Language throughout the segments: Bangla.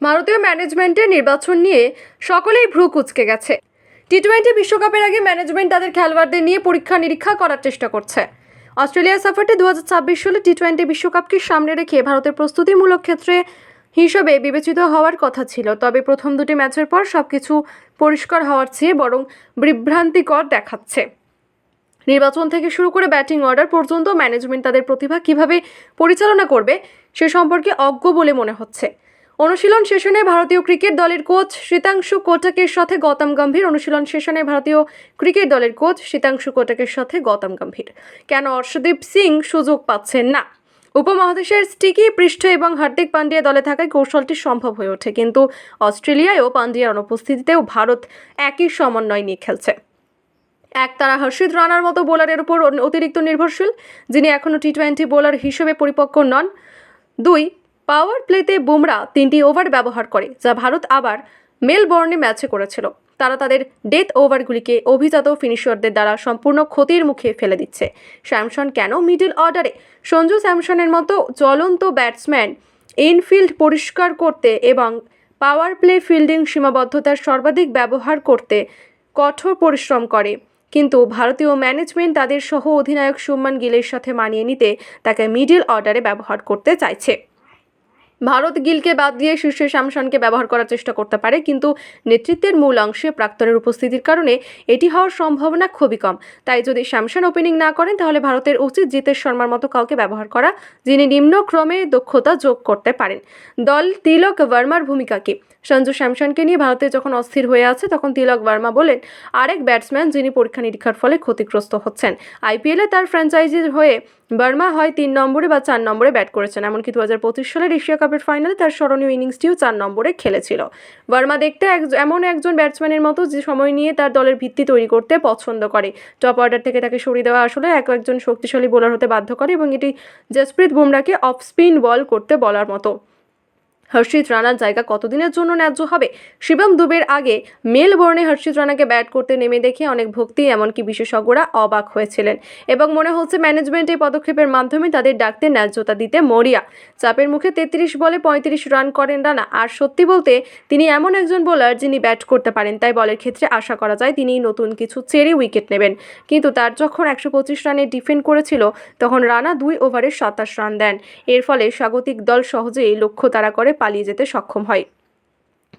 ভারতীয় ম্যানেজমেন্টের নির্বাচন নিয়ে সকলেই ভ্রু কুচকে গেছে। টি টোয়েন্টি বিশ্বকাপের আগে ম্যানেজমেন্ট তাদের খেলোয়াড়দের নিয়ে পরীক্ষা নিরীক্ষা করার চেষ্টা করছে। অস্ট্রেলিয়া সফরটি দু ছাব্বিশ সালে টি টোয়েন্টি বিশ্বকাপকে সামনে রেখে ভারতের প্রস্তুতিমূলক ক্ষেত্রে হিসেবে বিবেচিত হওয়ার কথা ছিল, তবে প্রথম দুটি ম্যাচের পর সব কিছু পরিষ্কার হওয়ার চেয়ে বরং বিভ্রান্তিকর দেখাচ্ছে। নির্বাচন থেকে শুরু করে ব্যাটিং অর্ডার পর্যন্ত ম্যানেজমেন্ট তাদের প্রতিভা কীভাবে পরিচালনা করবে সে সম্পর্কে অজ্ঞ বলে মনে হচ্ছে। অনুশীলন সেশনে ভারতীয় ক্রিকেট দলের কোচ শীতাংশু কোটাকের সাথে গৌতম গম্ভীর। অনুশীলন সেশনে ভারতীয় ক্রিকেট দলের কোচ শীতাংশু কোটাকের সাথে গৌতম গম্ভীর। কেন অর্শদীপ সিং সুযোগ পাচ্ছেন না? উপমহাদেশের স্টিকি, পৃষ্ঠ এবং হার্দিক পান্ডিয়া দলে থাকায় কৌশলটি সম্ভব হয়ে ওঠে, কিন্তু অস্ট্রেলিয়ায়ও পান্ডিয়ার অনুপস্থিতিতেও ভারত একই সমন্বয় নিয়ে খেলছে। এক তারা হর্ষিত রানার মতো বোলারের উপর অতিরিক্ত নির্ভরশীল, যিনি এখনও টি টোয়েন্টি বোলার হিসেবে পরিপক্ক নন। দুই পাওয়ার প্লেতে বুমরা তিনটি ওভার ব্যবহার করে, যা ভারত আবার মেলবোর্নে ম্যাচে করেছিল। তারা তাদের ডেথ ওভারগুলিকে অভিজাত ফিনিশারদের দ্বারা সম্পূর্ণ ক্ষতির মুখে ফেলে দিচ্ছে। স্যামসন কেন মিডল অর্ডারে? সঞ্জু স্যামসনের মতো জ্বলন্ত ব্যাটসম্যান ইনফিল্ড পরিষ্কার করতে এবং পাওয়ার প্লে ফিল্ডিং সীমাবদ্ধতার সর্বাধিক ব্যবহার করতে কঠোর পরিশ্রম করে। কিন্তু ভারতীয় ম্যানেজমেন্ট তাদের সহ অধিনায়ক সুমান গিলের সাথে মানিয়ে নিতে তাকে মিডল অর্ডারে ব্যবহার করতে চাইছে। ভারত গিলকে বাদ দিয়ে শীর্ষে স্যামসনকে ব্যবহার করার চেষ্টা করতে পারে, কিন্তু নেতৃত্বের মূল অংশে প্রাক্তনের উপস্থিতির কারণে এটি হওয়ার সম্ভাবনা খুবই কম। তাই যদি স্যামসন ওপেনিং না করেন, তাহলে ভারতের উচিত জিতেশ শর্মার মতো কাউকে ব্যবহার করা, যিনি নিম্নক্রমে দক্ষতা যোগ করতে পারেন। দল তিলক ভার্মার ভূমিকা কি? সঞ্জু স্যামসনকে নিয়ে ভারতে যখন অস্থির হয়ে আছে, তখন তিলক ভার্মা বলেন, আরেক ব্যাটসম্যান যিনি পরীক্ষা নিরীক্ষার ফলে ক্ষতিগ্রস্ত হচ্ছেন। আইপিএলে তার ফ্র্যাঞ্চাইজির হয়ে বার্মা হয় তিন নম্বরে বা চার নম্বরে ব্যাট করেছেন। এমনকি দু হাজার পঁচিশ সালের এশিয়া কাপের ফাইনালে তার স্মরণীয় ইনিংসটিও চার নম্বরে খেলেছিল। বার্মা দেখতে এমন একজন ব্যাটসম্যানের মতো যে সময় নিয়ে তার দলের ভিত্তি তৈরি করতে পছন্দ করে। টপ অর্ডার থেকে তাকে সরিয়ে দেওয়া আসলে এক একজন শক্তিশালী বোলার হতে বাধ্য করে এবং এটি জসপ্রীত বুমরাকে অফ স্পিন বল করতে বলার মতো। হর্ষিত রানার জায়গা কতদিনের জন্য ন্যায্য হবে? শিবম দুবের আগে মেলবোর্নে হর্ষিত রানাকে ব্যাট করতে নেমে দেখে অনেক ভক্তি, এমনকি বিশেষজ্ঞরা অবাক হয়েছিলেন। এবং মনে হচ্ছে ম্যানেজমেন্ট এই পদক্ষেপের মাধ্যমে তাদের ডাকতে ন্যায্যতা দিতে মরিয়া। চাপের মুখে তেত্রিশ বলে পঁয়ত্রিশ রান করেন রানা। আর সত্যি বলতে, তিনি এমন একজন বোলার যিনি ব্যাট করতে পারেন, তাই বলের ক্ষেত্রে আশা করা যায় তিনি নতুন কিছু চেরে উইকেট নেবেন। কিন্তু তার যখন একশো পঁচিশ রানে ডিফেন্ড করেছিল, তখন রানা দুই ওভারে সাতাশ রান দেন। এর ফলে স্বাগতিক দল সহজেই লক্ষ্য তারা করে পালিয়ে যেতে সক্ষম হয়।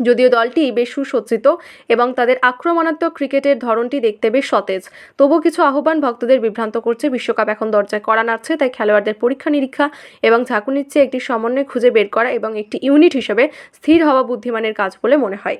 যদিও দলটি বেশ সুসজ্জিত এবং তাদের আক্রমণাত্মক ক্রিকেটের ধরনটি দেখতে বেশ সতেজ তবু কিছু আহ্বান ভক্তদের বিভ্রান্ত করছে বিশ্বকাপ এখন দরজায় করা নাড়ছে, তাই খেলোয়াড়দের পরীক্ষা নিরীক্ষা এবং ঝাঁকুনির চেয়ে একটি সমন্বয় খুঁজে বের করা এবং একটি ইউনিট হিসেবে স্থির হওয়া বুদ্ধিমানের কাজ বলে মনে হয়।